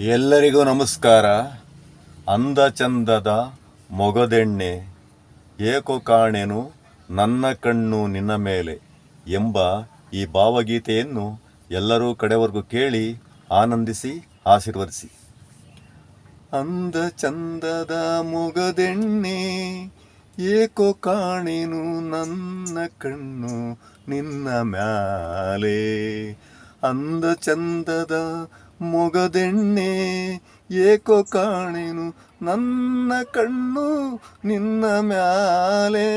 ಎಲ್ಲರಿಗೂ ನಮಸ್ಕಾರ. ಅಂದ ಚಂದದ ಮೊಗದೆಣ್ಣೆ, ಏಕೋ ಕಾಣೆನು ನನ್ನ ಕಣ್ಣು ನಿನ್ನ ಮೇಲೆ ಎಂಬ ಈ ಭಾವಗೀತೆಯನ್ನು ಎಲ್ಲರೂ ಕಡೆವರೆಗೂ ಕೇಳಿ ಆನಂದಿಸಿ, ಆಶೀರ್ವದಿಸಿ. ಅಂದ ಚಂದದ ಮೊಗದೆಣ್ಣೆ, ಏಕೋ ಕಾಣೆನು ನನ್ನ ಕಣ್ಣು ನಿನ್ನ ಮ್ಯಾಲೆ. ಅಂದ ಚಂದದ ಮೊಗದೆಣ್ಣೆ ಏಕೋ ಕಾಣೆನು ನನ್ನ ಕಣ್ಣು ನಿನ್ನ ಮ್ಯಾಲೆ.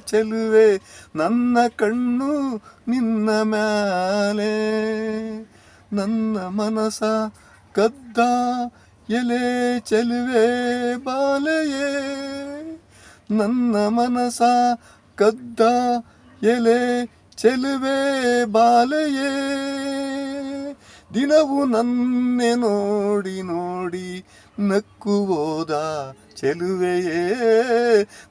ಚೆಲುವೆ, ನನ್ನ ಕಣ್ಣು ನಿನ್ನ ಮ್ಯಾಲೆ. ನನ್ನ ಮನಸ ಕದ್ದ ಎಲೆ ಚೆಲುವೆ ಬಾಲೆಯೇ. ನನ್ನ ಮನಸ ಕದ್ದ ಎಲೆ ಚೆಲುವೆ ಬಾಲೆಯೇ. ದಿನವು ನನ್ನೆ ನೋಡಿ ನೋಡಿ ನಕ್ಕುವೋದ ಚೆಲುವೆಯೇ.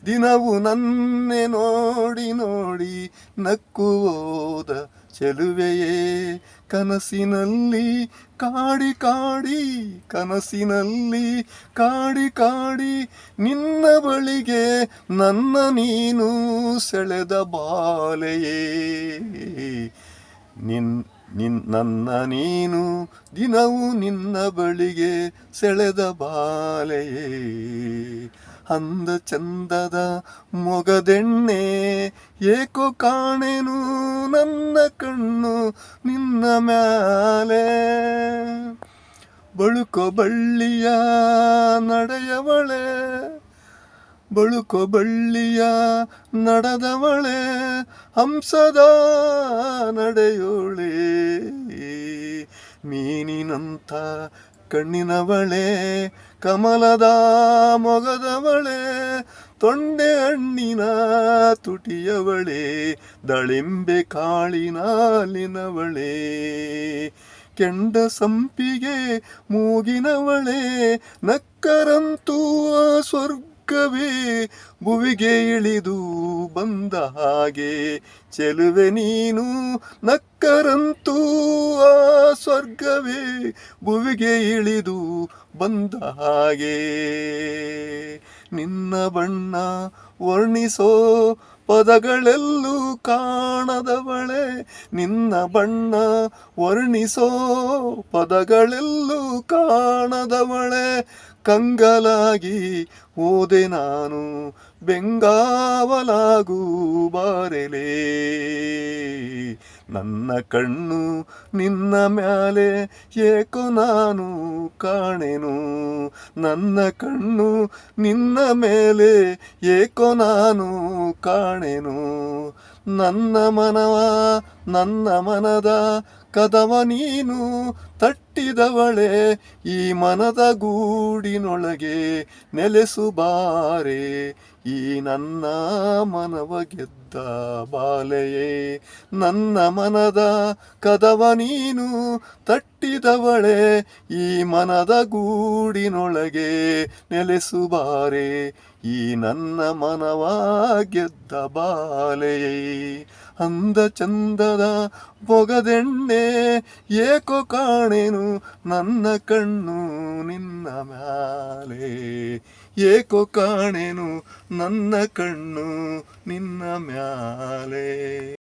ದಿನವು ನನ್ನೆ ನೋಡಿ ನೋಡಿ ನಕ್ಕುವೋದ ಚೆಲುವೆಯೇ. ಕನಸಿನಲ್ಲಿ ಕಾಡಿ ಕಾಡಿ, ಕನಸಿನಲ್ಲಿ ಕಾಡಿ ಕಾಡಿ, ನಿನ್ನ ಬಳಿಗೆ ನನ್ನ ನೀನು ಸೆಳೆದ ಬಾಲೆಯೇ. ನಿನ್ನ ನಿನ್ ನನ್ನ ನೀನು ದಿನವೂ ನಿನ್ನ ಬಳಿಗೆ ಸೆಳೆದ ಬಾಲೆಯೇ. ಅಂದ ಚಂದದ ಮೊಗದೆಣ್ಣೆ ಏಕೋ ಕಾಣೆನು ನನ್ನ ಕಣ್ಣು ನಿನ್ನ ಮ್ಯಾಲೆ. ಬಳುಕೋ ಬಳ್ಳಿಯ ನಡೆಯವಳೆ ಬಳುಕೋ ಬಳ್ಳಿಯ ನಡೆದವಳೆ, ಹಂಸದ ನಡೆಯೋಳೆ. ಮೀನಿನಂಥ ಕಣ್ಣಿನವಳೆ, ಕಮಲದ ಮೊಗದವಳೆ, ತೊಂಡೆ ಹಣ್ಣಿನ ತುಟಿಯವಳೆ, ದಳಿಂಬೆ ಕಾಳಿನಾಲಿನವಳೆ ಕೆಂಡ ಸಂಪಿಗೆ ಮೂಗಿನವಳೆ, ನಕ್ಕರಂತೂ ಆ ಸ್ವರ್ಗವೇ ಭುವಿಗೆ ಇಳಿದು ಬಂದ ಹಾಗೆ. ಚೆಲುವೆ ನೀನು ನಕ್ಕರಂತೂ ಆ ಸ್ವರ್ಗವೇ ಭುವಿಗೆ ಇಳಿದು ಬಂದ ಹಾಗೆ. ನಿನ್ನ ಬಣ್ಣ ವರ್ಣಿಸೋ ಪದಗಳೆಲ್ಲೂ ಕಾಣದವಳೆ ನಿನ್ನ ಬಣ್ಣ ವರ್ಣಿಸೋ ಪದಗಳೆಲ್ಲೂ ಕಾಣದವಳೆ. ಕಂಗಲಾಗಿ ಓದೆ ನಾನು ಬೆಂಗಾವಲಾಗೂ ಬಾರೆಲೆ. ನನ್ನ ಕಣ್ಣು ನಿನ್ನ ಮ್ಯಾಲೆ ಏಕೋ ನಾನು ಕಾಣೆನು. ನನ್ನ ಕಣ್ಣು ನಿನ್ನ ಮೇಲೆ ಏಕೋ ನಾನು ಕಾಣೆನು. ನನ್ನ ಮನವ, ನನ್ನ ಮನದ ಕದವ ನೀನು ತಟ್ಟಿದವಳೆ. ಈ ಮನದ ಗೂಡಿನೊಳಗೆ ನೆಲೆಸು ಬಾರೆ. ಈ ನನ್ನ ಮನವ ಗೆದ್ದ ಬಾಲೆಯೇ, ನನ್ನ ಮನದ ಕದವ ನೀನು ತಟ್ಟಿದವಳೆ, ಈ ಮನದ ಗೂಡಿನೊಳಗೆ ನೆಲೆಸುಬಾರೆ ಈ ನನ್ನ ಮನವ ಗೆದ್ದ ಬಾಲೆಯೇ. ಅಂದ ಚಂದದ ಬೊಗದೆಣ್ಣೆ ಏಕೋ ಕಾಣೆನು, ನನ್ನ ಕಣ್ಣು ನಿನ್ನ ಮ್ಯಾಲೆ. ಏಕೋ ಕಾಣೆನು ನನ್ನ ಕಣ್ಣು ನಿನ್ನ ಮ್ಯಾಲೆ.